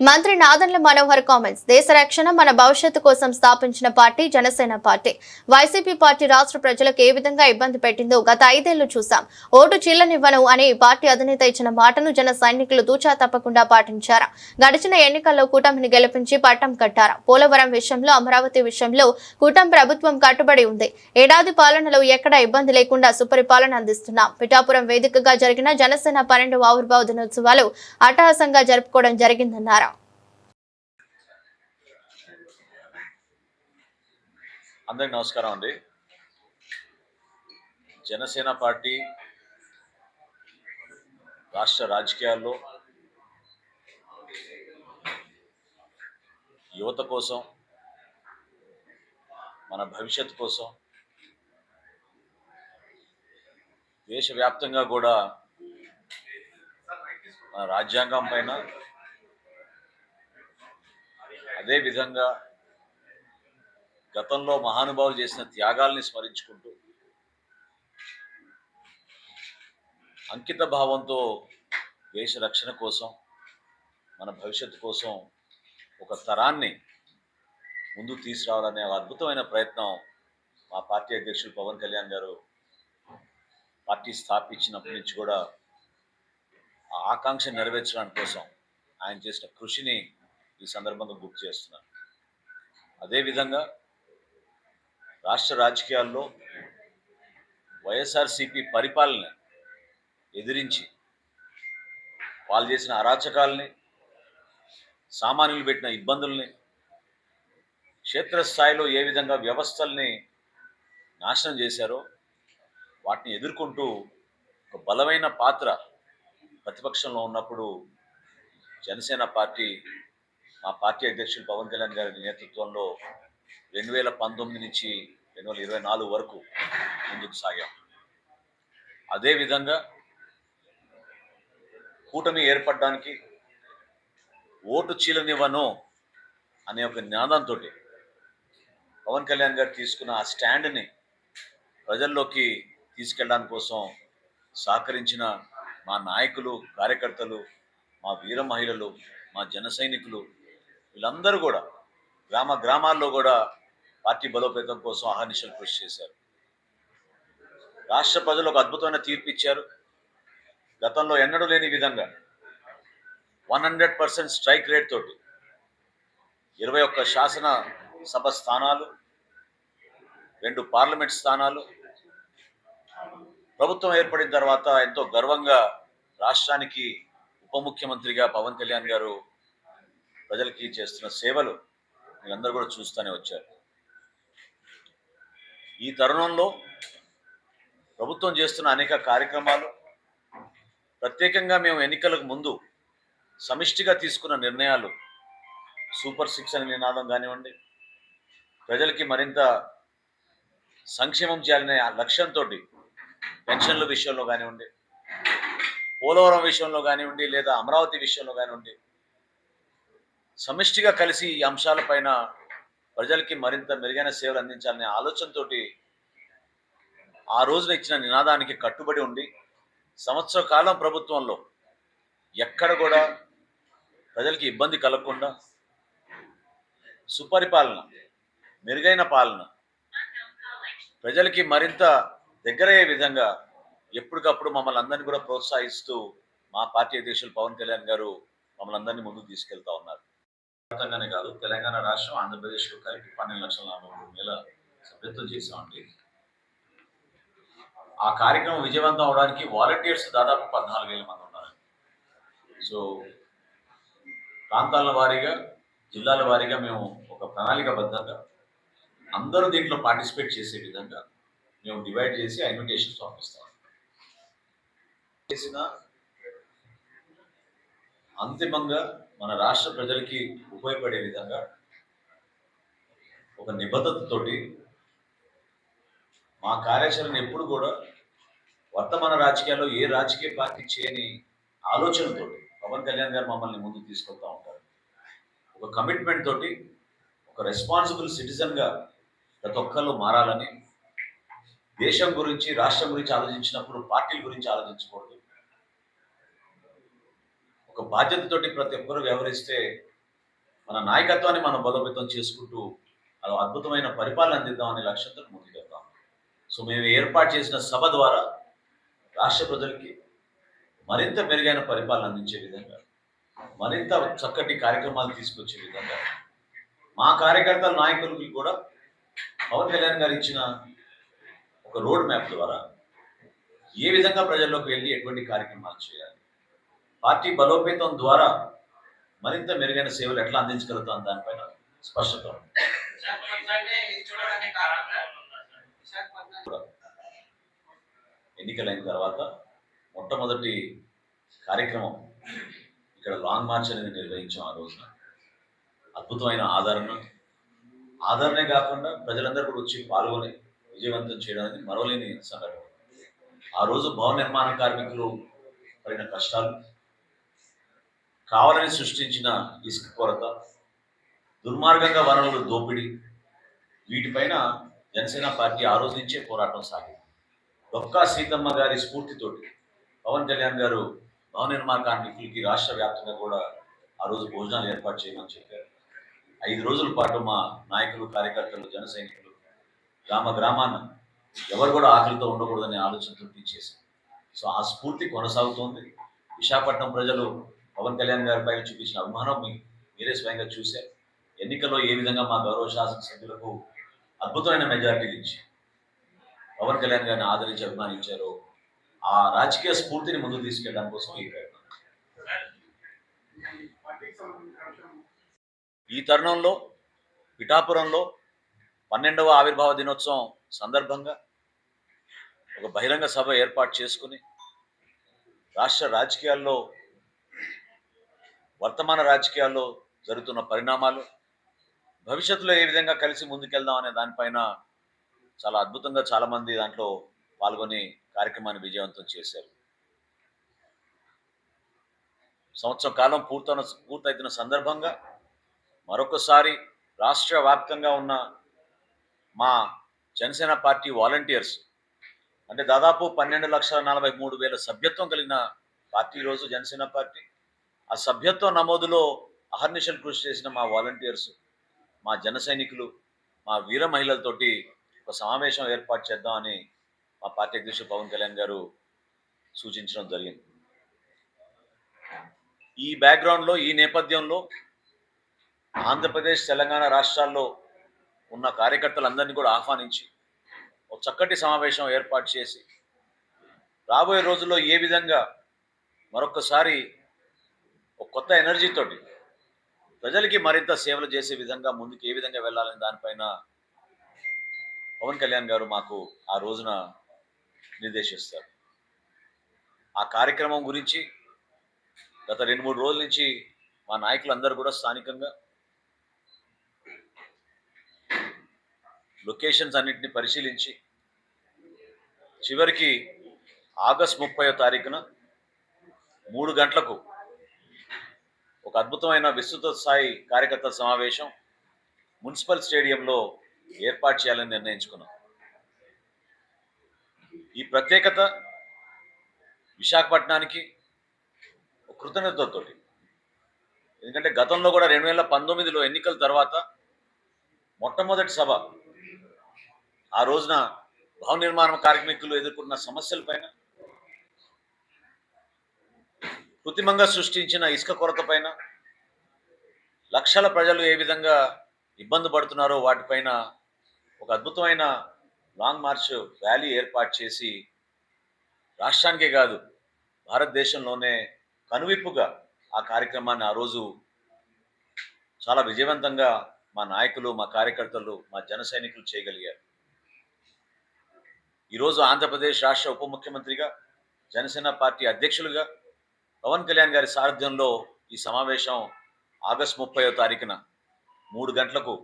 మంత్రి నాదన్ల మనోహర్ కామెంట్స్. దేశ రక్షణ మన భవిష్యత్తు కోసం స్థాపించిన party Janasena party. YCP party రాష్ట్ర ప్రజలకు ఏ విధంగా ఇబ్బంది పెట్టిందో గత ఐదేళ్ళు చూసాం ఓటు చీలనివ్వను అని పార్టీ అధినేత ఇచ్చిన మాటను జన సైనికులు దూచా తప్పకుండా పాటించారు? గడిచిన ఎన్నికల్లో కూటమిని గెలిపించి పట్టం కట్టారు? పోలవరం విషయంలో అమరావతి విషయంలో కూటమి ప్రభుత్వం కట్టుబడి ఉంది. ఏడాది పాలనలో ఎక్కడా ఇబ్బంది లేకుండా సుపరిపాలన అందిస్తున్నాం. పిఠాపురం వేదికగా జరిగిన జనసేన పన్నెండు ఆవిర్భావ దినోత్సవాలు అట్టహాసంగా జరుపుకోవడం జరిగిందన్నారు. అందరికి నమస్కారం అండి. జనసేన పార్టీ రాష్ట్ర రాజకీయాల్లో యువత కోసం మన భవిష్యత్తు కోసం దేశవ్యాప్తంగా కూడా మన రాజ్యాంగం పైన అదేవిధంగా గతంలో మహానుభావులు చేసిన త్యాగాల్ని స్మరించుకుంటూ అంకిత భావంతో దేశ రక్షణ కోసం మన భవిష్యత్తు కోసం ఒక తరాన్ని ముందుకు తీసుకురావాలనే అద్భుతమైన ప్రయత్నం మా పార్టీ అధ్యక్షుడు పవన్ కళ్యాణ్ గారు పార్టీ స్థాపించినప్పటి నుంచి కూడా ఆ ఆకాంక్ష నెరవేర్చడానికి కోసం ఆయన చేసిన కృషిని ఈ సందర్భంగా గుర్తు చేస్తున్నాను. అదేవిధంగా రాష్ట్ర రాజకీయాల్లో వైఎస్ఆర్సిపి పరిపాలన ఎదిరించి వాళ్ళు చేసిన అరాచకాలని సామాన్యులు పెట్టిన ఇబ్బందుల్ని క్షేత్రస్థాయిలో ఏ విధంగా వ్యవస్థల్ని నాశనం చేశారో వాటిని ఎదుర్కొంటూ ఒక బలమైన పాత్ర ప్రతిపక్షంలో ఉన్నప్పుడు జనసేన పార్టీ మా పార్టీ అధ్యక్షులు పవన్ కళ్యాణ్ గారి నేతృత్వంలో రెండు వేల పంతొమ్మిది నుంచి రెండు వేల ఇరవై నాలుగు వరకు ముందుకు సాగాం. అదేవిధంగా కూటమి ఏర్పడడానికి ఓటు చీలనివ్వను అనే ఒక నినాదంతో పవన్ కళ్యాణ్ గారు తీసుకున్న ఆ స్టాండ్ని ప్రజల్లోకి తీసుకెళ్ళడానికి కోసం సహకరించిన మా నాయకులు కార్యకర్తలు మా వీర మహిళలు మా జన సైనికులు వీళ్ళందరూ కూడా గ్రామ గ్రామాల్లో కూడా పార్టీ బలోపేతం కోసం అహర్నిశలు కృషి చేశారు. రాష్ట్ర ప్రజలు ఒక అద్భుతమైన తీర్పు ఇచ్చారు. గతంలో ఎన్నడూ లేని విధంగా one hundred percent strike rate తోటి ఇరవై ఒక్క శాసన సభ స్థానాలు రెండు పార్లమెంట్ స్థానాలు ప్రభుత్వం ఏర్పడిన తర్వాత ఎంతో గర్వంగా రాష్ట్రానికి ఉప ముఖ్యమంత్రిగా పవన్ కళ్యాణ్ గారు ప్రజలకి చేస్తున్న సేవలు మీరందరూ కూడా చూస్తూనే వచ్చారు. ఈ తరుణంలో ప్రభుత్వం చేస్తున్న అనేక కార్యక్రమాలు ప్రత్యేకంగా మేము ఎన్నికలకు ముందు సమిష్టిగా తీసుకున్న నిర్ణయాలు సూపర్ సిక్స్ అనే నినాదం కానివ్వండి ప్రజలకి మరింత సంక్షేమం చేయాలనే లక్ష్యంతో పెన్షన్ల విషయంలో కానివ్వండి పోలవరం విషయంలో కానివ్వండి లేదా అమరావతి విషయంలో కానివ్వండి సమిష్టిగా కలిసి ఈ అంశాలపైన ప్రజలకి మరింత మెరుగైన సేవలు అందించాలనే ఆలోచనతో ఆ రోజున ఇచ్చిన నినాదానికి కట్టుబడి ఉండి సంవత్సర కాలం ప్రభుత్వంలో ఎక్కడ కూడా ప్రజలకి ఇబ్బంది కలగకుండా సుపరిపాలన మెరుగైన పాలన ప్రజలకి మరింత దగ్గరయ్యే విధంగా ఎప్పటికప్పుడు మమ్మల్ని అందరినీ కూడా ప్రోత్సహిస్తూ మా పార్టీ అధ్యక్షులు పవన్ కళ్యాణ్ గారు మమ్మల్ని అందరినీ ముందుకు తీసుకెళ్తా ఉన్నారు. ప్రాంతంగానే కాదు తెలంగాణ రాష్ట్రం ఆంధ్రప్రదేశ్లో కలిపి పన్నెండు లక్షల నలభై మూడు వేల సభ్యత్వం చేసామండి ఆ కార్యక్రమం విజయవంతం అవడానికి వాలంటీర్స్ దాదాపు పద్నాలుగు వేల మంది ఉన్నారు. సో ప్రాంతాల వారీగా జిల్లాల వారీగా మేము ఒక ప్రణాళికబద్ధంగా అందరూ దీంట్లో పార్టిసిపేట్ చేసే విధంగా మేము డివైడ్ చేసి ఇన్విటేషన్స్ పంపిస్తాం చేసిన అంతిమంగా మన రాష్ట్ర ప్రజలకి ఉపయోగపడే విధంగా ఒక నిబద్ధతతోటి మా కార్యాచరణ ఎప్పుడు కూడా వర్తమాన రాజకీయాల్లో ఏ రాజకీయ పార్టీ చేయని ఆలోచనతో పవన్ కళ్యాణ్ గారు మమ్మల్ని ముందుకు తీసుకెళ్తా ఉంటారు. ఒక కమిట్మెంట్ తోటి ఒక రెస్పాన్సిబుల్ సిటిజన్గా ప్రతి ఒక్కరు మారాలని దేశం గురించి రాష్ట్రం గురించి ఆలోచించినప్పుడు పార్టీల గురించి ఆలోచించకూడదు. ఒక బాధ్యతతోటి ప్రతి ఒక్కరూ వ్యవహరిస్తే మన నాయకత్వాన్ని మనం బలోపేతం చేసుకుంటూ అలా అద్భుతమైన పరిపాలన అందిద్దామనే లక్ష్యంతో ముందుకెళ్తాం సో మేము ఏర్పాటు చేసిన సభ ద్వారా రాష్ట్ర ప్రజలకి మరింత మెరుగైన పరిపాలన అందించే విధంగా మరింత చక్కటి కార్యక్రమాలు తీసుకొచ్చే విధంగా మా కార్యకర్తల నాయకులకి కూడా పవన్ కళ్యాణ్ గారు ఇచ్చిన ఒక రోడ్ మ్యాప్ ద్వారా ఏ విధంగా ప్రజల్లోకి వెళ్ళి ఎటువంటి కార్యక్రమాలు చేయాలి పార్టీ బలోపేతం ద్వారా మరింత మెరుగైన సేవలు ఎట్లా అందించగలుగుతాం దానిపైన స్పష్టత ఎన్నికలైన తర్వాత మొట్టమొదటి కార్యక్రమం ఇక్కడ లాంగ్ మార్చ్ అనేది నిర్వహించాం ఆ రోజున. అద్భుతమైన ఆదరణ. ఆదరణే కాకుండా ప్రజలందరూ కూడా వచ్చి పాల్గొని విజయవంతం చేయడానికి మరోలేని సంఘటన. ఆ రోజు భవన నిర్మాణ కార్మికులు పడిన కష్టాలు కావాలని సృష్టించిన ఇసుక కొరత దుర్మార్గంగా వనరులు దోపిడీ వీటిపైన జనసేన పార్టీ ఆ రోజు నుంచే పోరాటం సాగింది. డొక్కా సీతమ్మ గారి స్ఫూర్తితోటి పవన్ కళ్యాణ్ గారు భవన నిర్మాణ కార్మికులకి రాష్ట్ర వ్యాప్తంగా కూడా ఆ రోజు భోజనాలు ఏర్పాటు చేయమని చెప్పారు. ఐదు రోజుల పాటు మా నాయకులు కార్యకర్తలు జన సైనికులు గ్రామ గ్రామాన ఎవరు కూడా ఆకలితో ఉండకూడదనే ఆలోచనతో చేశారు సో ఆ స్ఫూర్తి కొనసాగుతోంది. విశాఖపట్నం ప్రజలు పవన్ కళ్యాణ్ గారి పైన చూపించిన అభిమానం మీరే స్వయంగా చూశారు. ఎన్నికల్లో ఏ విధంగా మా గౌరవ శాసనసభ్యులకు అద్భుతమైన మెజారిటీలు ఇచ్చి పవన్ కళ్యాణ్ గారిని ఆదరించి అభిమానించారు. ఆ రాజకీయ స్ఫూర్తిని ముందుకు తీసుకెళ్ళడం కోసం ఈ ప్రయత్నం. ఈ తరుణంలో పిఠాపురంలో పన్నెండవ ఆవిర్భావ దినోత్సవం సందర్భంగా ఒక బహిరంగ సభ ఏర్పాటు చేసుకుని రాష్ట్ర రాజకీయాల్లో వర్తమాన రాజకీయాల్లో జరుగుతున్న పరిణామాలు భవిష్యత్తులో ఏ విధంగా కలిసి ముందుకెళ్దాం అనే దానిపైన చాలా అద్భుతంగా చాలామంది దాంట్లో పాల్గొని కార్యక్రమాన్ని విజయవంతం చేశారు. సంవత్సరం కాలం పూర్తన పూర్తయితున్న సందర్భంగా మరొకసారి రాష్ట్ర వ్యాప్తంగా ఉన్న మా జనసేన పార్టీ వాలంటీర్స్ అంటే దాదాపు పన్నెండు లక్షల నలభై మూడు వేల సభ్యత్వం కలిగిన పార్టీ రోజు జనసేన పార్టీ. ఆ సభ్యత్వ నమోదులో అహర్నిశలు కృషి చేసిన మా వాలంటీర్స్ మా జన సైనికులు మా వీర మహిళలతోటి ఒక సమావేశం ఏర్పాటు చేద్దామని మా పార్టీ అధ్యక్షుడు పవన్ కళ్యాణ్ గారు సూచించడం జరిగింది. ఈ బ్యాక్గ్రౌండ్లో ఈ నేపథ్యంలో ఆంధ్రప్రదేశ్ తెలంగాణ రాష్ట్రాల్లో ఉన్న కార్యకర్తలందరినీ కూడా ఆహ్వానించి ఒక చక్కటి సమావేశం ఏర్పాటు చేసి రాబోయే రోజుల్లో ఏ విధంగా మరొకసారి ఒక కొత్త ఎనర్జీతోటి ప్రజలకి మరింత సేవలు చేసే విధంగా ముందుకు ఏ విధంగా వెళ్ళాలని దానిపైన పవన్ కళ్యాణ్ గారు మాకు ఆ రోజున నిర్దేశిస్తారు. ఆ కార్యక్రమం గురించి గత రెండు మూడు రోజుల నుంచి మా నాయకులందరూ కూడా స్థానికంగా లొకేషన్స్ అన్నింటినీ పరిశీలించి చివరికి ఆగస్ట్ ముప్పై తారీఖున మూడు గంటలకు ఒక అద్భుతమైన విస్తృత స్థాయి కార్యకర్తల సమావేశం మున్సిపల్ స్టేడియంలో ఏర్పాటు చేయాలని నిర్ణయించుకున్నాం. ఈ ప్రత్యేకత విశాఖపట్నానికి ఒక కృతజ్ఞతతోటి ఎందుకంటే గతంలో కూడా రెండు వేల పంతొమ్మిదిలో ఎన్నికల తర్వాత మొట్టమొదటి సభ ఆ రోజున భవన నిర్మాణ కార్మికులు ఎదుర్కొన్న సమస్యలపైన కృత్రిమంగా సృష్టించిన ఇసుక కొరత పైన లక్షల ప్రజలు ఏ విధంగా ఇబ్బంది పడుతున్నారో వాటిపైన ఒక అద్భుతమైన లాంగ్ మార్చ్ ర్యాలీ ఏర్పాటు చేసి రాష్ట్రానికే కాదు భారతదేశంలోనే కనువిప్పుగా ఆ కార్యక్రమాన్ని ఆ రోజు చాలా విజయవంతంగా మా నాయకులు మా కార్యకర్తలు మా జన సైనికులు చేయగలిగారు. ఈరోజు ఆంధ్రప్రదేశ్ రాష్ట్ర ఉప ముఖ్యమంత్రిగా జనసేన పార్టీ అధ్యక్షులుగా పవన్ కళ్యాణ్ గారి సారథ్యంలో ఈ సమావేశం ఆగస్ట్ ముప్పై తారీఖున మూడు గంటలకు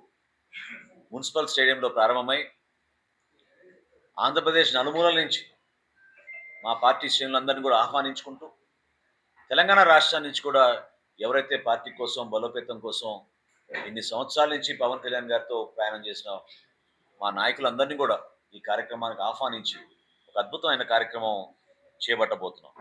మున్సిపల్ స్టేడియంలో ప్రారంభమై ఆంధ్రప్రదేశ్ నలుమూలల నుంచి మా పార్టీ శ్రేణులందరినీ కూడా ఆహ్వానించుకుంటూ తెలంగాణ రాష్ట్రం నుంచి కూడా ఎవరైతే పార్టీ కోసం బలోపేతం కోసం ఇన్ని సంవత్సరాల నుంచి పవన్ కళ్యాణ్ గారితో ప్రయాణం చేసిన మా నాయకులందరినీ కూడా ఈ కార్యక్రమానికి ఆహ్వానించి ఒక అద్భుతమైన కార్యక్రమం చేపట్టబోతున్నాం.